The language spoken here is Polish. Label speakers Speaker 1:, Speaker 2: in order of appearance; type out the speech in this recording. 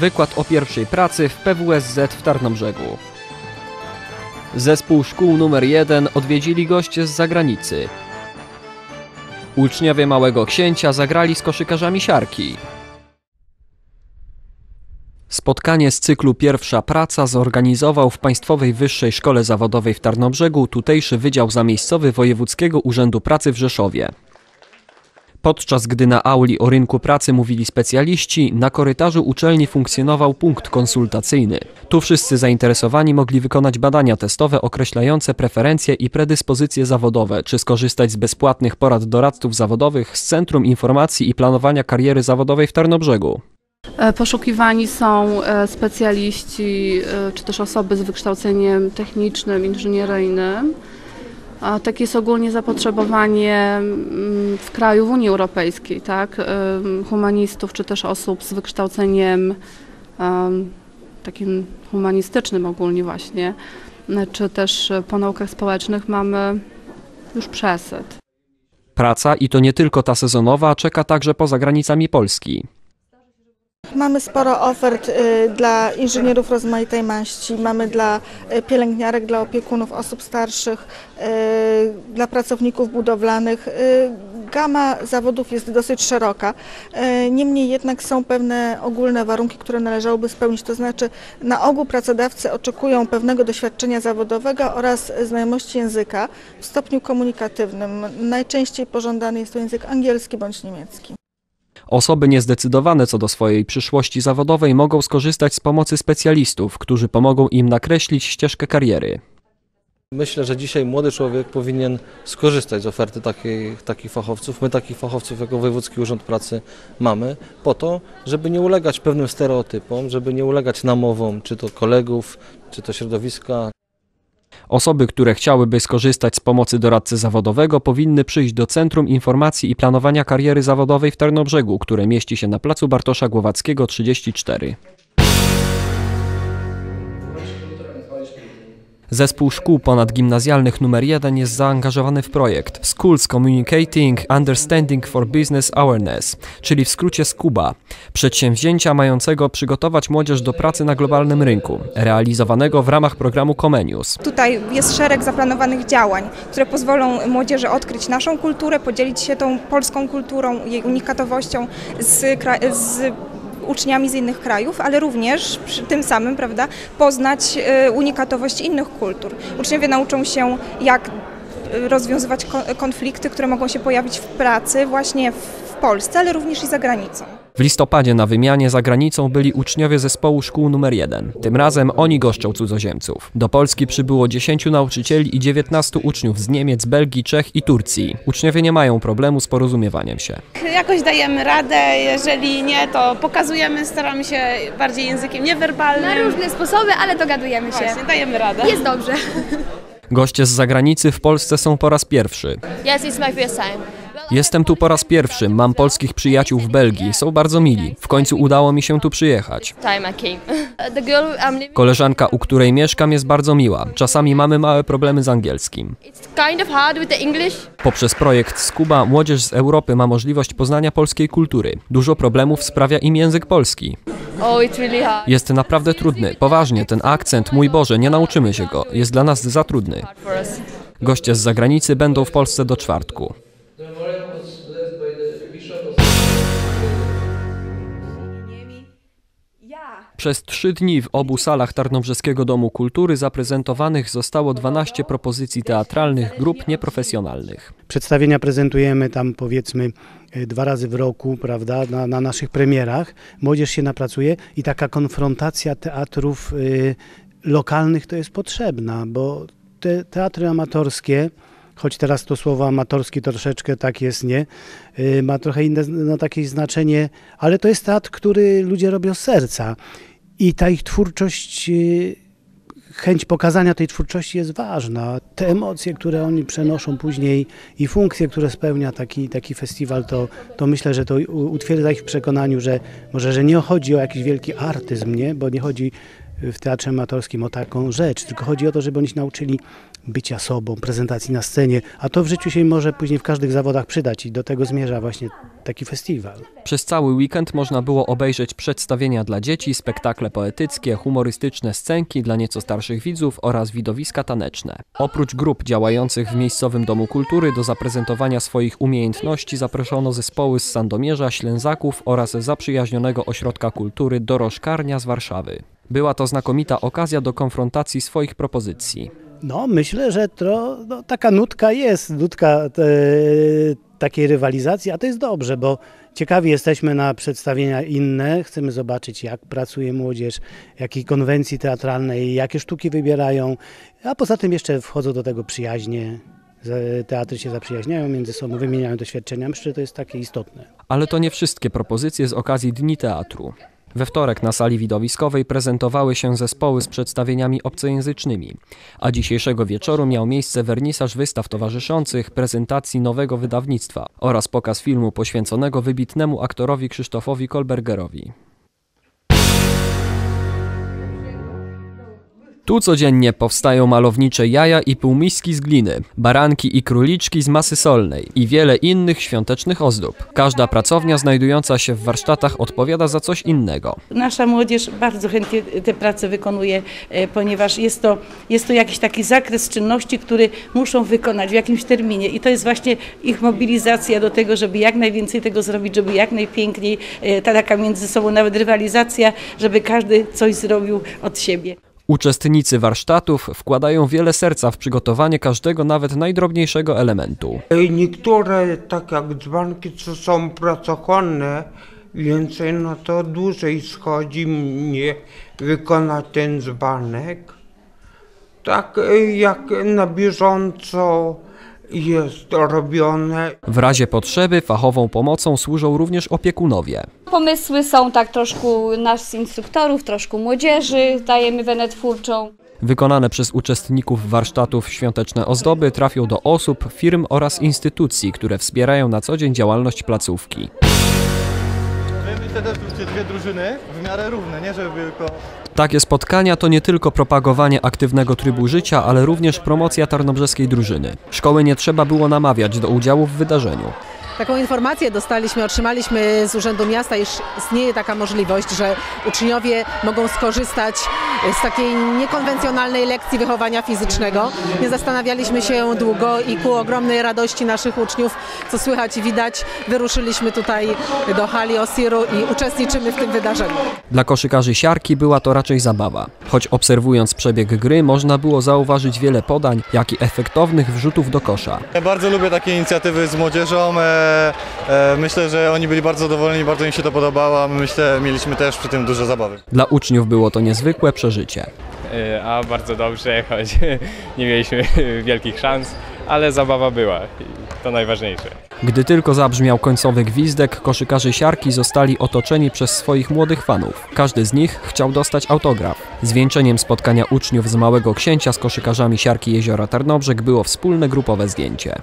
Speaker 1: Wykład o pierwszej pracy w PWSZ w Tarnobrzegu. Zespół szkół numer 1 odwiedzili goście z zagranicy. Uczniowie Małego Księcia zagrali z koszykarzami siarki. Spotkanie z cyklu Pierwsza Praca zorganizował w Państwowej Wyższej Szkole Zawodowej w Tarnobrzegu tutejszy Wydział Zamiejscowy Wojewódzkiego Urzędu Pracy w Rzeszowie. Podczas gdy na auli o rynku pracy mówili specjaliści, na korytarzu uczelni funkcjonował punkt konsultacyjny. Tu wszyscy zainteresowani mogli wykonać badania testowe określające preferencje i predyspozycje zawodowe, czy skorzystać z bezpłatnych porad doradców zawodowych z Centrum Informacji i Planowania Kariery Zawodowej w Tarnobrzegu.
Speaker 2: E, Poszukiwani są e, specjaliści, e, czy też osoby z wykształceniem technicznym, inżynieryjnym. Takie jest ogólnie zapotrzebowanie mm, w kraju w Unii Europejskiej, tak? Humanistów, czy też osób z wykształceniem em, takim humanistycznym ogólnie właśnie, czy też po naukach społecznych mamy już przesyt.
Speaker 1: Praca, i to nie tylko ta sezonowa, czeka także poza granicami Polski.
Speaker 3: Mamy sporo ofert y, dla inżynierów rozmaitej maści, mamy dla y, pielęgniarek, dla opiekunów osób starszych, y, dla pracowników budowlanych. Gama zawodów jest dosyć szeroka. Niemniej jednak są pewne ogólne warunki, które należałoby spełnić, to znaczy na ogół pracodawcy oczekują pewnego doświadczenia zawodowego oraz znajomości języka w stopniu komunikatywnym. Najczęściej pożądany jest to język angielski bądź niemiecki.
Speaker 1: Osoby niezdecydowane co do swojej przyszłości zawodowej mogą skorzystać z pomocy specjalistów, którzy pomogą im nakreślić ścieżkę kariery.
Speaker 4: Myślę, że dzisiaj młody człowiek powinien skorzystać z oferty takich, takich fachowców. My takich fachowców jako Wojewódzki Urząd Pracy mamy po to, żeby nie ulegać pewnym stereotypom, żeby nie ulegać namowom, czy to kolegów, czy to środowiska,
Speaker 1: Osoby, które chciałyby skorzystać z pomocy doradcy zawodowego, powinny przyjść do Centrum Informacji i Planowania Kariery Zawodowej w Tarnobrzegu, które mieści się na placu Bartosza Głowackiego 34. Zespół szkół ponadgimnazjalnych nr 1 jest zaangażowany w projekt Schools Communicating Understanding for Business Awareness, czyli w skrócie SCUBA, przedsięwzięcia mającego przygotować młodzież do pracy na globalnym rynku, realizowanego w ramach programu Comenius.
Speaker 5: Tutaj jest szereg zaplanowanych działań, które pozwolą młodzieży odkryć naszą kulturę, podzielić się tą polską kulturą, jej unikatowością z, z uczniami z innych krajów, ale również przy tym samym prawda, poznać e, unikatowość innych kultur. Uczniowie nauczą się, jak rozwiązywać ko- konflikty, które mogą się pojawić w pracy właśnie w Polsce, ale również i za granicą.
Speaker 1: W listopadzie na wymianie za granicą byli uczniowie zespołu szkół nr 1. Tym razem oni goszczą cudzoziemców. Do Polski przybyło 10 nauczycieli i 19 uczniów z Niemiec, Belgii, Czech i Turcji. Uczniowie nie mają problemu z porozumiewaniem się.
Speaker 6: Jakoś dajemy radę, jeżeli nie, to pokazujemy, staramy się bardziej językiem niewerbalnym.
Speaker 7: Na różne sposoby, ale dogadujemy się.
Speaker 6: Właśnie, dajemy radę.
Speaker 7: Jest dobrze.
Speaker 1: Goście z zagranicy w Polsce są po raz pierwszy.
Speaker 7: Yes, it's my first time.
Speaker 1: Jestem tu po raz pierwszy, mam polskich przyjaciół w Belgii, są bardzo mili. W końcu udało mi się tu przyjechać. Koleżanka, u której mieszkam, jest bardzo miła. Czasami mamy małe problemy z angielskim. Poprzez projekt Skuba młodzież z Europy ma możliwość poznania polskiej kultury. Dużo problemów sprawia im język polski.
Speaker 7: Oh, it's really hard.
Speaker 1: Jest naprawdę trudny. Poważnie, ten akcent, mój Boże, nie nauczymy się go. Jest dla nas za trudny. Goście z zagranicy będą w Polsce do czwartku. Przez trzy dni w obu salach Tarnobrzeskiego Domu Kultury zaprezentowanych zostało 12 propozycji teatralnych grup nieprofesjonalnych.
Speaker 8: Przedstawienia prezentujemy tam powiedzmy dwa razy w roku, prawda, na, na naszych premierach. Młodzież się napracuje i taka konfrontacja teatrów y, lokalnych to jest potrzebna, bo te teatry amatorskie, choć teraz to słowo amatorski troszeczkę tak jest, nie, y, ma trochę inne no, takie znaczenie, ale to jest teatr, który ludzie robią z serca i ta ich twórczość chęć pokazania tej twórczości jest ważna. Te emocje, które oni przenoszą później i funkcje, które spełnia taki, taki festiwal, to, to myślę, że to utwierdza ich w przekonaniu, że może że nie chodzi o jakiś wielki artyzm, nie? bo nie chodzi w teatrze amatorskim o taką rzecz, tylko chodzi o to, żeby oni się nauczyli bycia sobą, prezentacji na scenie, a to w życiu się może później w każdych zawodach przydać i do tego zmierza właśnie taki festiwal.
Speaker 1: Przez cały weekend można było obejrzeć przedstawienia dla dzieci, spektakle poetyckie, humorystyczne scenki dla nieco starszych widzów oraz widowiska taneczne. Oprócz grup działających w miejscowym Domu Kultury do zaprezentowania swoich umiejętności zaproszono zespoły z Sandomierza, Ślęzaków oraz zaprzyjaźnionego ośrodka kultury Dorożkarnia z Warszawy. Była to znakomita okazja do konfrontacji swoich propozycji.
Speaker 8: No, myślę, że to, no, taka nutka jest, nutka e, takiej rywalizacji, a to jest dobrze, bo ciekawi jesteśmy na przedstawienia inne, chcemy zobaczyć jak pracuje młodzież, jakiej konwencji teatralnej, jakie sztuki wybierają, a poza tym jeszcze wchodzą do tego przyjaźnie, teatry się zaprzyjaźniają między sobą, wymieniają doświadczenia, myślę, że to jest takie istotne.
Speaker 1: Ale to nie wszystkie propozycje z okazji Dni Teatru. We wtorek na sali widowiskowej prezentowały się zespoły z przedstawieniami obcojęzycznymi, a dzisiejszego wieczoru miał miejsce wernisaż wystaw towarzyszących, prezentacji nowego wydawnictwa oraz pokaz filmu poświęconego wybitnemu aktorowi Krzysztofowi Kolbergerowi. Tu codziennie powstają malownicze jaja i półmiski z gliny, baranki i króliczki z masy solnej i wiele innych świątecznych ozdób. Każda pracownia znajdująca się w warsztatach odpowiada za coś innego.
Speaker 9: Nasza młodzież bardzo chętnie te prace wykonuje, e, ponieważ jest to, jest to jakiś taki zakres czynności, który muszą wykonać w jakimś terminie i to jest właśnie ich mobilizacja do tego, żeby jak najwięcej tego zrobić, żeby jak najpiękniej, e, ta taka między sobą nawet rywalizacja, żeby każdy coś zrobił od siebie.
Speaker 1: Uczestnicy warsztatów wkładają wiele serca w przygotowanie każdego nawet najdrobniejszego elementu.
Speaker 10: Niektóre, tak jak dzbanki, co są pracochłonne, więcej no to dłużej schodzi mnie wykonać ten dzbanek. Tak jak na bieżąco jest robione.
Speaker 1: W razie potrzeby fachową pomocą służą również opiekunowie.
Speaker 11: Pomysły są tak troszkę nas instruktorów, troszkę młodzieży, dajemy wenę twórczą.
Speaker 1: Wykonane przez uczestników warsztatów świąteczne ozdoby trafią do osób, firm oraz instytucji, które wspierają na co dzień działalność placówki.
Speaker 12: Myślę też dwie drużyny w miarę równe, nie żeby tylko...
Speaker 1: Takie spotkania to nie tylko propagowanie aktywnego trybu życia, ale również promocja tarnobrzeskiej drużyny. Szkoły nie trzeba było namawiać do udziału w wydarzeniu.
Speaker 13: Taką informację dostaliśmy, otrzymaliśmy z Urzędu Miasta, iż istnieje taka możliwość, że uczniowie mogą skorzystać z takiej niekonwencjonalnej lekcji wychowania fizycznego. Nie zastanawialiśmy się długo i ku ogromnej radości naszych uczniów, co słychać i widać, wyruszyliśmy tutaj do hali Osiru i uczestniczymy w tym wydarzeniu.
Speaker 1: Dla koszykarzy siarki była to raczej zabawa. Choć obserwując przebieg gry, można było zauważyć wiele podań, jak i efektownych wrzutów do kosza.
Speaker 12: Ja bardzo lubię takie inicjatywy z młodzieżą. E, e, myślę, że oni byli bardzo zadowoleni, bardzo im się to podobało, a my myślę, mieliśmy też przy tym dużo zabawy.
Speaker 1: Dla uczniów było to niezwykłe przeżycie.
Speaker 14: Y, A bardzo dobrze, choć nie mieliśmy wielkich szans, ale zabawa była i to najważniejsze.
Speaker 1: Gdy tylko zabrzmiał końcowy gwizdek, koszykarze siarki zostali otoczeni przez swoich młodych fanów. Każdy z nich chciał dostać autograf. Zwieńczeniem spotkania uczniów z Małego Księcia z koszykarzami siarki Jeziora Tarnobrzeg było wspólne grupowe zdjęcie.